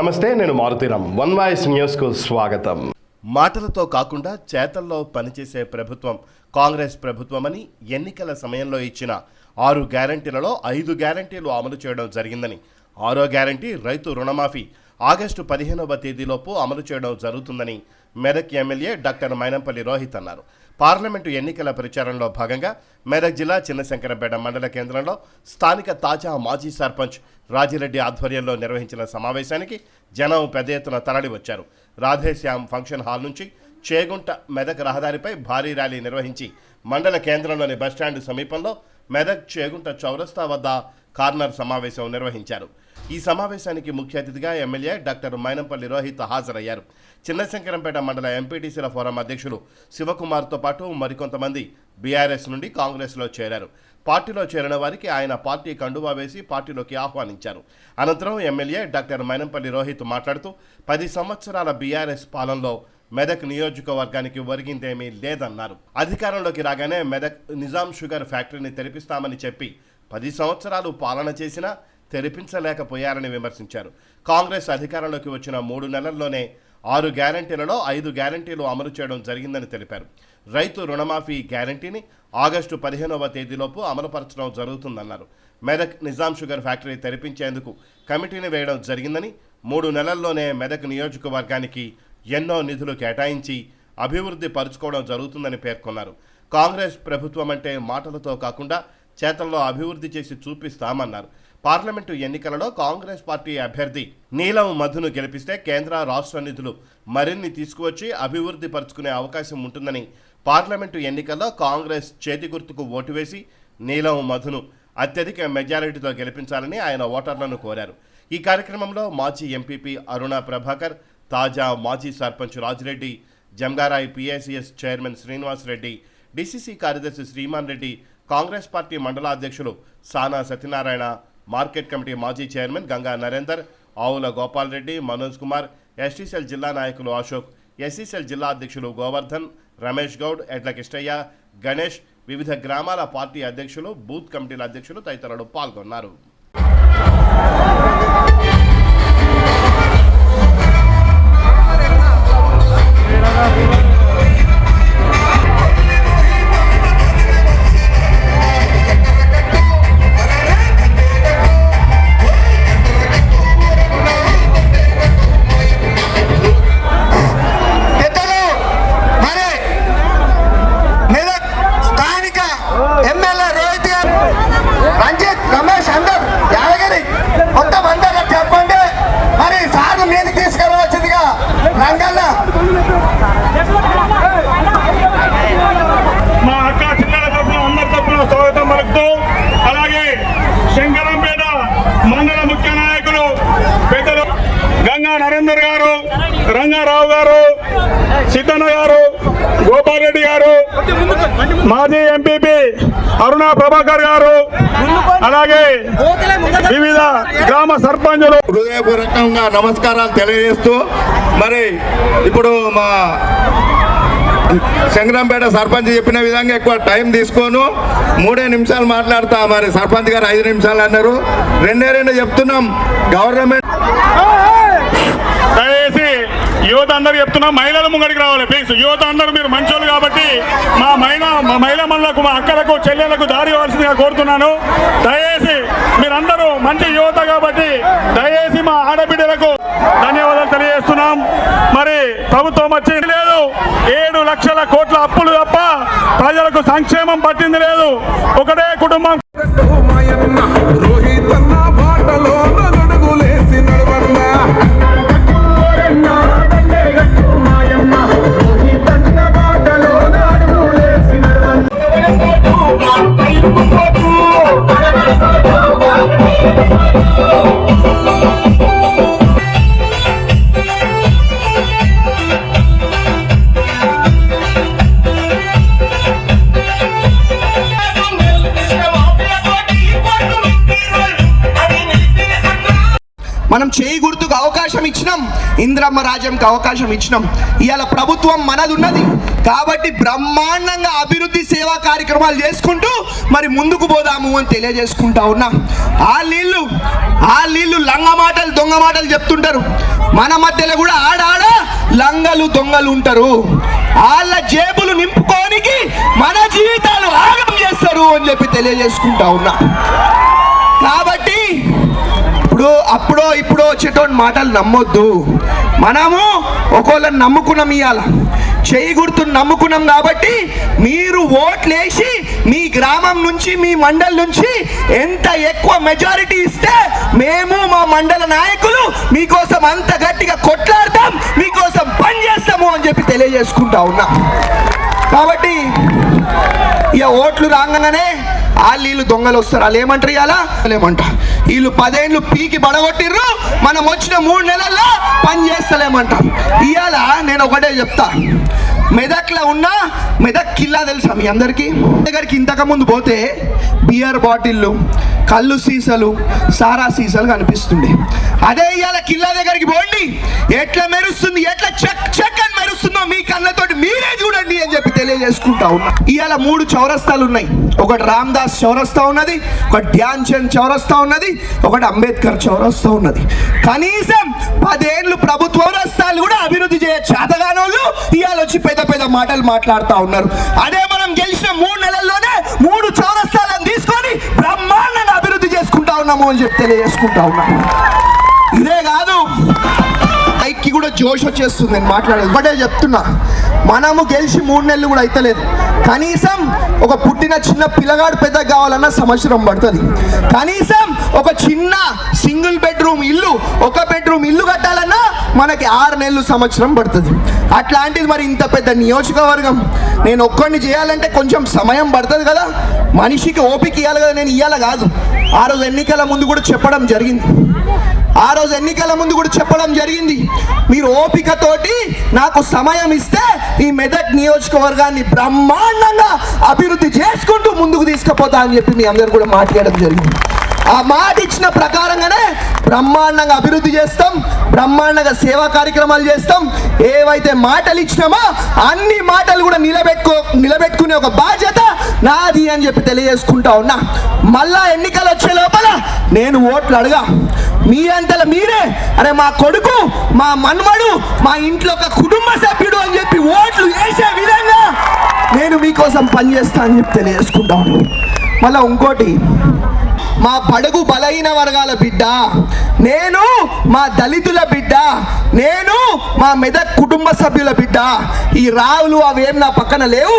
నమస్తే నేను Maruthi Ram one voice న్యూస్కు స్వాగతం. మాటలతో కాకుండా చేతల్లో పనిచేసే ప్రభుత్వం కాంగ్రెస్ ప్రభుత్వమని ఎన్నికల సమయంలో ఇచ్చిన ఆరు గ్యారంటీలలో ఐదు గ్యారంటీలు అమలు చేయడం జరిగిందని. ఆరో గ్యారంటీ రైతు రుణమాఫీ. ఆగస్టు పదిహేనవ తేదీలోపు అమలు చేయడం జరుగుతుందని మెదక్ ఎమ్మెల్యే డాక్టర్ మైనంపల్లి రోహిత్ అన్నారు. పార్లమెంటు ఎన్నికల ప్రచారంలో భాగంగా మెదక్ జిల్లా చిన్నశంకరపేట మండల కేంద్రంలో స్థానిక తాజా మాజీ సర్పంచ్ రాజిరెడ్డి ఆధ్వర్యంలో నిర్వహించిన సమావేశానికి జనం పెద్ద ఎత్తున తరలి వచ్చారు రాధేశ్యామ్ ఫంక్షన్ హాల్ నుంచి చేగుంట మెదక్ రహదారిపై భారీ ర్యాలీ నిర్వహించి మండల కేంద్రంలోని బస్టాండ్ సమీపంలో మెదక్ చేగుంట చౌరస్తా వద్ద కార్నర్ సమావేశం నిర్వహించారు. ఈ సమావేశానికి ముఖ్య అతిథిగా ఎమ్మెల్యే డాక్టర్ మైనంపల్లి రోహిత్ హాజరయ్యారు. చిన్నశంకరంపేట మండల ఎంపీటీసీల ఫోరం అధ్యక్షులు శివకుమార్తో పాటు మరికొంతమంది బీఆర్ఎస్ నుండి కాంగ్రెస్లో చేరారు. పార్టీలో చేరిన వారికి ఆయన పార్టీ కండువా వేసి పార్టీలోకి ఆహ్వానించారు. అనంతరం ఎమ్మెల్యే డాక్టర్ మైనంపల్లి రోహిత్ మాట్లాడుతూ పది సంవత్సరాల బీఆర్ఎస్ పాలనలో మెదక్ నియోజకవర్గానికి ఒరిగిందేమీ లేదన్నారు. అధికారంలోకి రాగానే మెదక్ నిజాం షుగర్ ఫ్యాక్టరీని తెరిపిస్తామని చెప్పి పది సంవత్సరాలు పాలన చేసినా తెరిపించలేకపోయారని విమర్శించారు. కాంగ్రెస్ అధికారంలోకి వచ్చిన మూడు నెలల్లోనే ఆరు గ్యారంటీలలో ఐదు గ్యారంటీలు అమలు చేయడం జరిగిందని తెలిపారు. రైతు రుణమాఫీ గ్యారంటీని ఆగస్టు పదిహేనవ తేదీలోపు అమలుపరచడం జరుగుతుందన్నారు. మెదక్ నిజాం షుగర్ ఫ్యాక్టరీ తెరిపించేందుకు కమిటీని వేయడం జరిగిందని మూడు నెలల్లోనే మెదక్ నియోజకవర్గానికి ఎన్నో నిధులు కేటాయించి అభివృద్ధి పరుచుకోవడం జరుగుతుందని పేర్కొన్నారు. కాంగ్రెస్ ప్రభుత్వం అంటే మాటలతో కాకుండా చేతల్లో అభివృద్ధి చేసి చూపిస్తామన్నారు. పార్లమెంటు ఎన్నికలలో కాంగ్రెస్ పార్టీ అభ్యర్థి నీలం మధును గెలిపిస్తే కేంద్ర రాష్ట్ర నిధులు మరిన్ని తీసుకువచ్చి అభివృద్ధి పరుచుకునే అవకాశం ఉంటుందని పార్లమెంటు ఎన్నికల్లో కాంగ్రెస్ చేతి గుర్తుకు ఓటు వేసి నీలం మధును అత్యధిక మెజారిటీతో గెలిపించాలని ఆయన ఓటర్లను కోరారు. ఈ కార్యక్రమంలో మాజీ ఎంపీపీ అరుణ ప్రభాకర్ తాజా మాజీ sarpanch Rajireddy Jangarayi PICS chairman Srinivas Reddy DCC కార్యదర్శి శ్రీమాన్ రెడ్డి కాంగ్రెస్ పార్టీ మండల అధ్యక్షులు సానా సత్యనారాయణ మార్కెట్ కమిటీ మాజీ చైర్మన్ గంగా నరేందర్ ఆవుల గోపాల్ రెడ్డి మనోజ్ కుమార్ ఎస్టీసీఎల్ జిల్లా నాయకులు అశోక్ ఎస్సీసీఎల్ జిల్లా అధ్యక్షులు గోవర్ధన్ రమేష్ గౌడ్ ఎడ్ల కిష్టయ్య గణేష్ వివిధ గ్రామాల పార్టీ అధ్యక్షులు బూత్ కమిటీల అధ్యక్షులు తదితరులు పాల్గొన్నారు. రంగారావు గారు సిద్ధన్న గారు గోపాల్ రెడ్డి గారు మాజీ ఎంపీపీ అరుణ ప్రభాకర్ గారు అలాగే వివిధ గ్రామ సర్పంచులు. హృదయపూర్వకంగా నమస్కారాలు తెలియజేస్తూ మరి ఇప్పుడు మా శంకరంపేట సర్పంచ్ చెప్పిన విధంగా ఎక్కువ టైం తీసుకోను. మూడే నిమిషాలు మాట్లాడతా మరి సర్పంచ్ గారు ఐదు నిమిషాలు అన్నారు. రెండే రెండు చెప్తున్నాం. గవర్నమెంట్ యువత అందరు చెప్తున్నా మహిళల ముంగడికి రావాలి ప్లీజ్ యువత అందరూ మీరు మంచోళ్ళు కాబట్టి మా మహిళ మా మహిళా మనులకు మా అక్కలకు చెల్లెలకు దారి ఇవ్వాల్సిందిగా కోరుతున్నాను. దయచేసి మీరందరూ మంచి యువత కాబట్టి దయచేసి మా ఆడబిడ్డలకు ధన్యవాదాలు తెలియజేస్తున్నాం. మరి ప్రభుత్వం వచ్చింది లేదు. ఏడు లక్షల కోట్ల అప్పులు తప్ప ప్రజలకు సంక్షేమం పట్టింది లేదు. ఒకటే కుటుంబం చేయి గుర్తుకు అవకాశం ఇచ్చినాం. ఇంద్రమ్మ రాజ్యంకి అవకాశం ఇచ్చినాం. ఇవాళ ప్రభుత్వం మనది ఉన్నది కాబట్టి బ్రహ్మాండంగా అభివృద్ధి సేవా కార్యక్రమాలు చేసుకుంటూ మరి ముందుకు పోదాము అని తెలియజేసుకుంటా ఉన్నా. ఆ నీళ్ళు ఆ నీళ్ళు లంగ మాటలు దొంగ మాటలు చెప్తుంటారు. మన మధ్యలో కూడా ఆడాడ లంగలు దొంగలు ఉంటారు. వాళ్ళ జేబులు నింపుకోనికి మన జీవితాలు ఆగం చేస్తారు అని చెప్పి తెలియజేసుకుంటా ఉన్నా. కాబట్టి ఇప్పుడు అప్పుడో ఇప్పుడో వచ్చేటువంటి మాటలు నమ్మొద్దు. మనము ఒకళ్ళని నమ్ముకున్నాం ఇవాళ చేయి గుర్తుని నమ్ముకున్నాం కాబట్టి మీరు ఓట్లేసి మీ గ్రామం నుంచి మీ మండలి నుంచి ఎంత ఎక్కువ మెజారిటీ ఇస్తే మేము మా మండల నాయకులు మీకోసం అంత గట్టిగా కొట్లాడతాం మీకోసం పని చేస్తాము అని చెప్పి తెలియజేసుకుంటా ఉన్నా. కాబట్టి ఇక ఓట్లు రాగానే వాళ్ళు వీళ్ళు దొంగలు వస్తారు. వాళ్ళు ఏమంటారు ఇవాళ ఏమంటారు? వీళ్ళు పదేళ్ళు పీకి బడగొట్టిర్రు మనం వచ్చిన మూడు నెలల్లో పని చేస్తలేమంటారు. ఇవాళ నేను ఒకటే చెప్తా. మెదక్లో ఉన్న మెదక్ కిల్లా తెలుసా మీ అందరికీ? దగ్గరికి ఇంతకుముందు పోతే బియర్ బాటిళ్ళు కళ్ళు సీసాలు సారా సీసాలు కనిపిస్తుండే. అదే ఇవాళ కిల్లా దగ్గరికి పోండి. ఎట్లా మెరుస్తుంది ఎట్లా చెక్ చెక్ అని మెరుస్తుందో మీ కళ్ళతోటి మీరే చూడండి అని చెప్పి తెలియజేసుకుంటా ఉన్నా. ఇవాళ మూడు చౌరస్తాలు ఉన్నాయి ఒకటి రామ్దాస్ చౌరస్తా ఉన్నది ఒకటి ధ్యాన్ చంద్ చౌరస్తా ఉన్నది ఒకటి అంబేద్కర్ చౌరస్తా ఉన్నది. కనీసం పదేళ్ళు ప్రభుత్వ రస్తాలు కూడా అభివృద్ధి చేయ చేతగానోళ్ళు ఇవాళ వచ్చి పెద్ద పెద్ద మాటలు మాట్లాడుతూ ఉన్నారు. అదే మనం గెలిచిన మూడు నెలల్లోనే మూడు చౌరస్తాలను తీసుకొని బ్రహ్మాండంగా అభివృద్ధి చేసుకుంటా ఉన్నాము అని చెప్పి తెలియజేసుకుంటా ఉన్నాము. ఇదే కాదు మైక్కి కూడా జోష్ వచ్చేస్తుంది నేను మాట్లాడేది బట్ చెప్తున్నా. మనము గెలిచి మూడు నెలలు కూడా అయితలేదు. కనీసం ఒక పుట్టిన చిన్న పిల్లగాడు పెద్ద కావాలన్నా సంవత్సరం పడుతుంది. కనీసం ఒక చిన్న సింగిల్ బెడ్రూమ్ ఇల్లు ఒక బెడ్రూమ్ ఇల్లు కట్టాలన్నా మనకి ఆరు నెలలు సంవత్సరం పడుతుంది. అట్లాంటిది మరి ఇంత పెద్ద నియోజకవర్గం. నేను ఒక్కడిని చేయాలంటే కొంచెం సమయం పడుతుంది కదా. మనిషికి ఓపిక ఇవ్వాలి కదా నేను ఇవ్వాలి కాదు. ఆ రోజు ఎన్నికల ముందు కూడా చెప్పడం జరిగింది. ఆ రోజు ఎన్నికల ముందు కూడా చెప్పడం జరిగింది. మీరు ఓపికతోటి నాకు సమయం ఇస్తే ఈ మెదక్ నియోజకవర్గాన్ని బ్రహ్మాండంగా అభివృద్ధి చేసుకుంటూ ముందుకు తీసుకుపోతా అని చెప్పి మీ అందరు కూడా మాట్లాడడం జరిగింది. ఆ మాట ఇచ్చిన ప్రకారంగానే బ్రహ్మాండంగా అభివృద్ధి చేస్తాం బ్రహ్మాండంగా సేవా కార్యక్రమాలు చేస్తాం. ఏవైతే మాటలు ఇచ్చినామో అన్ని మాటలు కూడా నిలబెట్టుకో నిలబెట్టుకునే ఒక బాధ్యత నాది అని చెప్పి తెలియజేసుకుంటా ఉన్నా. మళ్ళా ఎన్నికలు వచ్చే లోపల నేను ఓట్లు అడగా మీ అంతల మీరే అరే మా కొడుకు మా మన్మడు మా ఇంట్లో ఒక కుటుంబ సభ్యుడు అని చెప్పి ఓట్లు వేసే విధంగా నేను మీకోసం పనిచేస్తా అని చెప్పి తెలియజేసుకుంటా మళ్ళీ మళ్ళా ఇంకోటి మా పడుగు బలహీన వర్గాల బిడ్డ నేను మా దళితుల బిడ్డ నేను మా మెద కుటుంబ సభ్యుల బిడ్డ. ఈ రావులు అవేం నా పక్కన లేవు.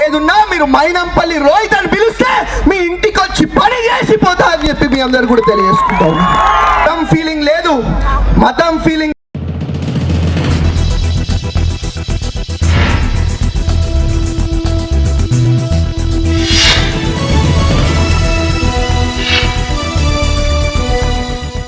ఏదున్నా మీరు మైనంపల్లి రోహిత్ అని పిలిస్తే మీ ఇంటికి వచ్చి పని చేసిపోతా అని చెప్పి మీ అందరు కూడా తెలియజేసుకుంటాం మతం ఫీలింగ్ లేదు. మతం